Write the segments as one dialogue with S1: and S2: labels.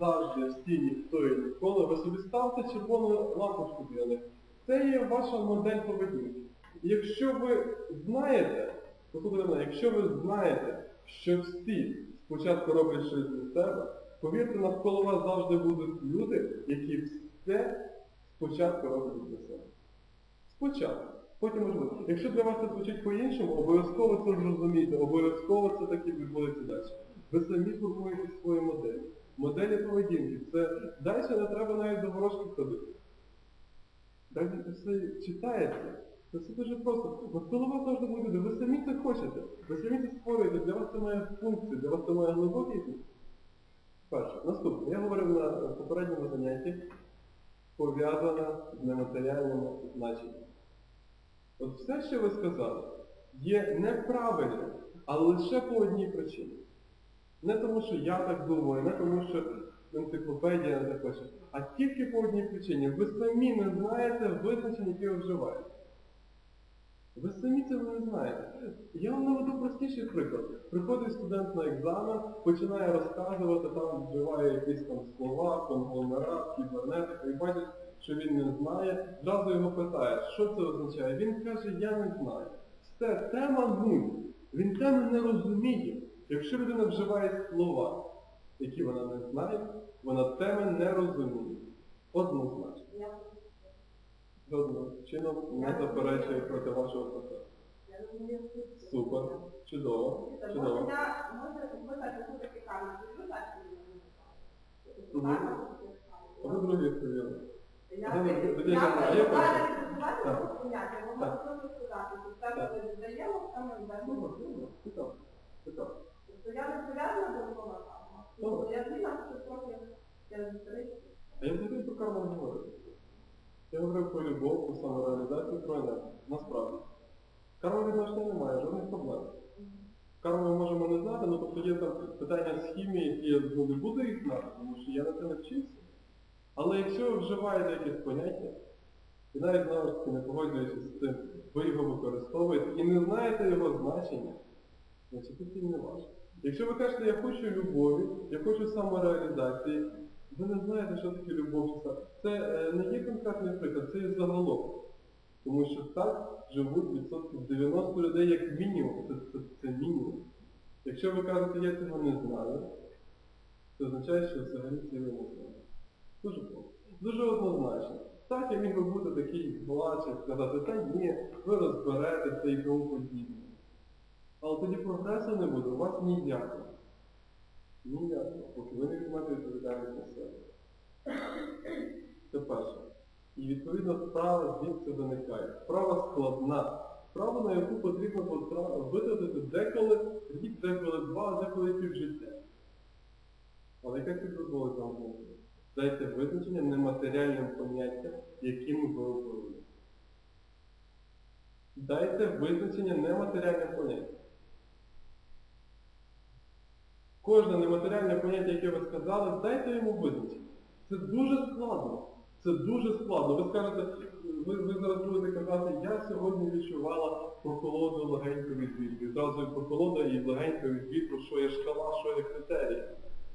S1: завжди, всі, ніхто і ніколи, ви собі ставте червону лампочку для. Це є ваша модель поведінки. Якщо ви знаєте, мене, якщо ви знаєте, що всі спочатку роблять щось для себе, повірте, навколо вас завжди будуть люди, які все спочатку роблять для себе. Спочатку. Потім можливо. Якщо для вас це звучить по-іншому, обов'язково це зрозумійте, обов'язково це таки відбудеться далі. Ви самі формуєте свою модель. Моделі поведінки. Це далі не треба навіть до ворожки ходити. Далі це все читаєте. Це все дуже просто. Навколо вас завжди буде люди. Ви самі це хочете. Ви самі це створюєте. Для вас це має функцію, для вас це має глибокий. Перше. Наступне. Я говорив на попередньому занятті, пов'язане з нематеріальним значенням. От все, що ви сказали, є неправильним, але лише по одній причині. Не тому, що я так думаю, не тому, що енциклопедія не так хоче, а тільки по одній причині. Ви самі не знаєте визначень, які ви вживаєте. Ви самі цього не знаєте. Я вам наведу простіший приклад. Приходить студент на екзамен, починає розказувати, там вживає якісь там слова, конгломерат, кібернетика, і бачить, що він не знає, зразу його питає, що це означає. Він каже, я не знаю. Все, тема нуль. Він теми не розуміє. Якщо людина вживає слова, які вона не знає, вона теми не розуміє. Однозначно. Жодним чином не заперечує проти вашого процесу. Супер. Чудово. Чудово. А ви другі відповіли. Добре, добре. Цікаво. Цікаво.
S2: Я не пов'язана до
S1: Добре.
S2: Я знаю, що трохи я історична.
S1: А я взагалі про карму не говорю. Я говорив про любов, про самореалізацію, про енергію. Насправді. Карма відношення немає, жодних проблем. Карму ми можемо не знати, ну тобто є там питання з хімії, які я ну, не буду їх знати, тому що я на це не вчився. Але якщо ви вживаєте якесь поняття, і навіть знову ж таки не погоджуючись з цим, ви його використовуєте і не знаєте його значення, значить це не ваше. Якщо ви кажете, я хочу любові, я хочу самореалізації, ви не знаєте, що таке любов. Це е, не є конкретний приклад, це є загалом. Тому що так живуть відсотків 90 людей як мінімум. Це, це, це мінімум. Якщо ви кажете, я цього не знаю, це означає, що взагалі цього не знаю. Дуже просто. Дуже однозначно. Так я міг би бути такий плаче, сказати, та ні, ви розберетеся і тому подібне. Але тоді прогресу не буде, у вас ніякого. Ніякого, поки ви не візьмете відповідальність на себе. Це перше. І відповідно справа звідси виникає. Справа складна. Справа, на яку потрібно витратити деколи рік, деколи два, деколи півжиття. Але яке це дозволить вам бути? Дайте визначення нематеріальним поняттям, яким ви оперуєте. Дайте визначення нематеріальним поняттям. Кожне нематеріальне поняття, яке ви сказали, дайте йому визначення. Це дуже складно. Це дуже складно. Ви скажете, ви, ви зараз будете казати, я сьогодні відчувала прохолоду легенько від вітру. І зразу прохолода і легенько від вітру, що є шкала, що є критерії.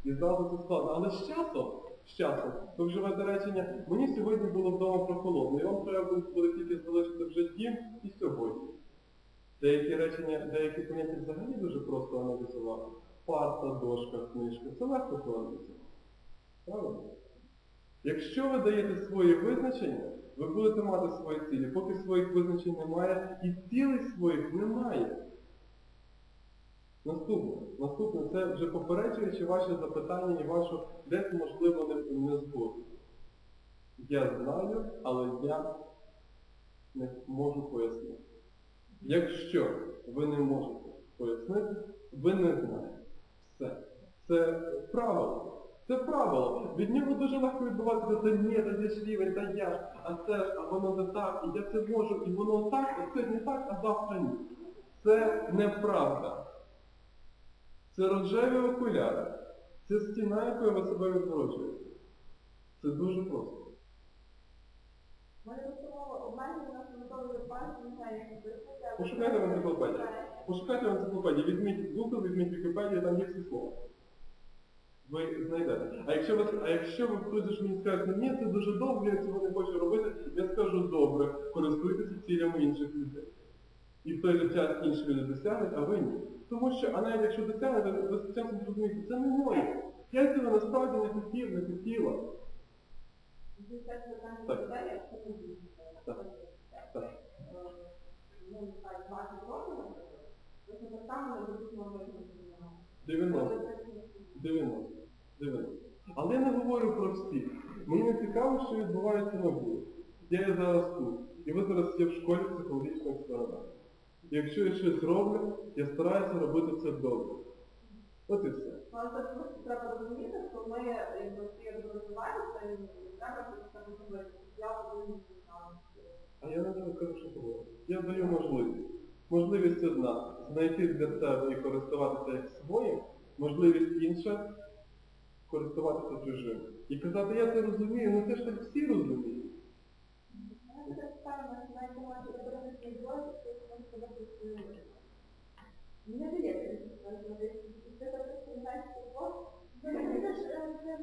S1: І зразу це складно. Але з часом, з часом, ви вживаєте речення, мені сьогодні було вдома прохолодно, і вам треба буде тільки залишити вже дім і сьогодні. Деякі речення, деякі поняття взагалі дуже просто аналізувати. Парта, дошка, книжка. Це легко проаналізувати. Правильно? Якщо ви даєте свої визначення, ви будете мати свої цілі. Поки своїх визначень немає, і цілей своїх немає. Наступне. Наступне це вже попереджуючи ваші запитання і вашу десь, можливо, не, не згоду. Я знаю, але я не можу пояснити. Якщо ви не можете пояснити, ви не знаєте. Все. Це правило. Це правило. Від нього дуже легко відбуватися, та ні, та є ж рівень, та я ж, а це ж, а воно не так, і я це можу, і воно так, а це не так, а завтра ні. Це неправда. Це рожеві окуляри. Це стіна, якою ви себе відгороджуєте. Це дуже просто.
S2: Мене просто обмеження на пальці, не знаю, як випустити.
S1: Пошукайте в енциклопедії. Пошукайте в енциклопедії, візьміть Google, візьміть Вікіпедію, там є всі слова. Ви знайдете. А якщо ви, а якщо ви прийдеш мені скажете, ні, це дуже довго, я цього не хочу робити, я скажу добре, користуйтеся цілями інших людей. І в той же час інші люди досягнуть, а ви ні. Тому що, а навіть якщо досягнете, ви з часом зрозумієте, це не моє. Я цього насправді не хотів, не хотіла. Так. Так. Так.
S2: Ну, так, 20 років, наприклад, ви ж так само будуть новини.
S1: 90. 90. 90. Але я не говорю про всіх. Мені не цікаво, що відбувається на вулиці. Я є зараз тут. І ви зараз є в школі психологічного експерименту. І якщо я щось зроблю, я стараюся робити це добре. От і все.
S2: Це треба розуміти, що ми, розвиваємося, і треба робити. Я повинна знати.
S1: А я не кажу, що говорю. Я даю можливість. Можливість одна знайти для себе і користуватися як своїм, можливість інша користуватися чужим. І казати, я це розумію, ну це ж так всі розуміють.
S2: Це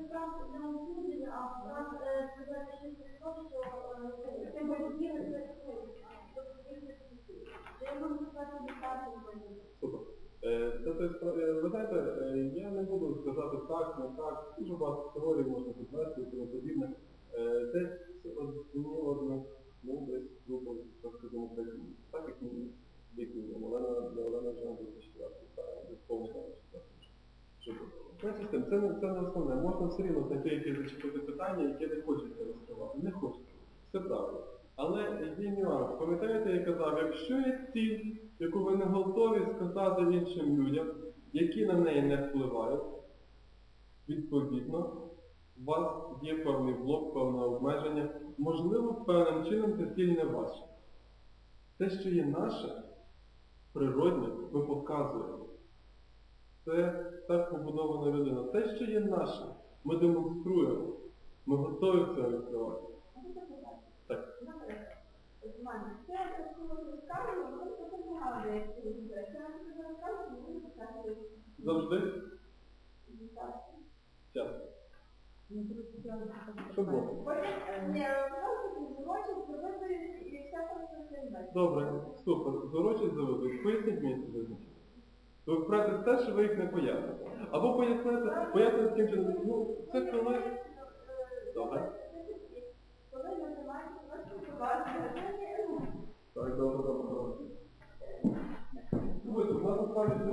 S3: справді не осудження, а що це то, що е, це батьків це Я можу сказати, так,
S1: Супер. Це, той е, ви знаєте, е, я не буду сказати так, не так, дуже багато теорій можна підвести і тому подібне. Десь одні одних, ну десь група трошки демократії. Так як мені вік. Олена, для Олени вже буде четвертий, так, повний четвертий. Знаєте, це, не- це не основне. Можна все рівно знайти якісь зачепити питання, які не хочеться розкривати. Не хочеться. Все правильно. Але є нюанс. Пам'ятаєте, я казав, якщо є ціль, яку ви не готові сказати іншим людям, які на неї не впливають, відповідно, у вас є певний блок, певне обмеження. Можливо, певним чином ця ціль не ваша. Те, що є наше, природне, ми показуємо. Це так побудована людина. Те, що є наше, ми демонструємо. Ми готові це відкривати. Завжди час. Що було? Добре, супер. Зорочі заведуть. Поясніть мені це визначення. Ви впрете те, що ви їх не поясните. Або поясните, поясните таким чином, ну, це коли... Добре.